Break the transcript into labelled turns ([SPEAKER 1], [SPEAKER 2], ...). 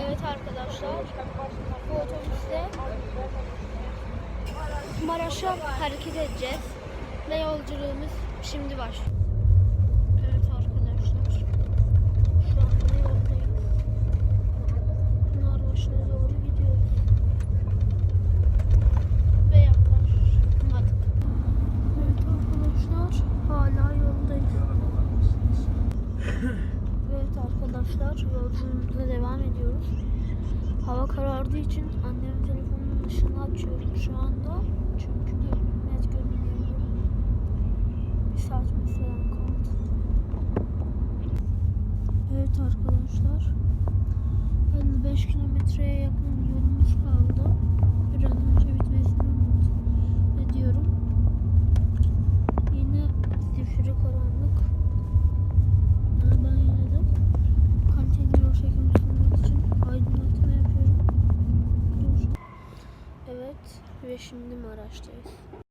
[SPEAKER 1] Evet arkadaşlar. Bu otobüste Maraş'a hareket edeceğiz. Ve yolculuğumuz şimdi var. Evet arkadaşlar. Şu anda yoldayız. Pınarbaşı'na doğru gidiyoruz. Ve yaklaşmadık. Evet arkadaşlar. Hala yoldayız. Evet arkadaşlar yolculuğumuza devam. Hava karardığı için annemin telefonunun ışığını açıyorum şu anda. Çünkü görünmez görünüyor. Bir saat falan kaldı. Evet arkadaşlar. 55 kilometreye yakın yolumuz ve şimdi Maraş'tayız.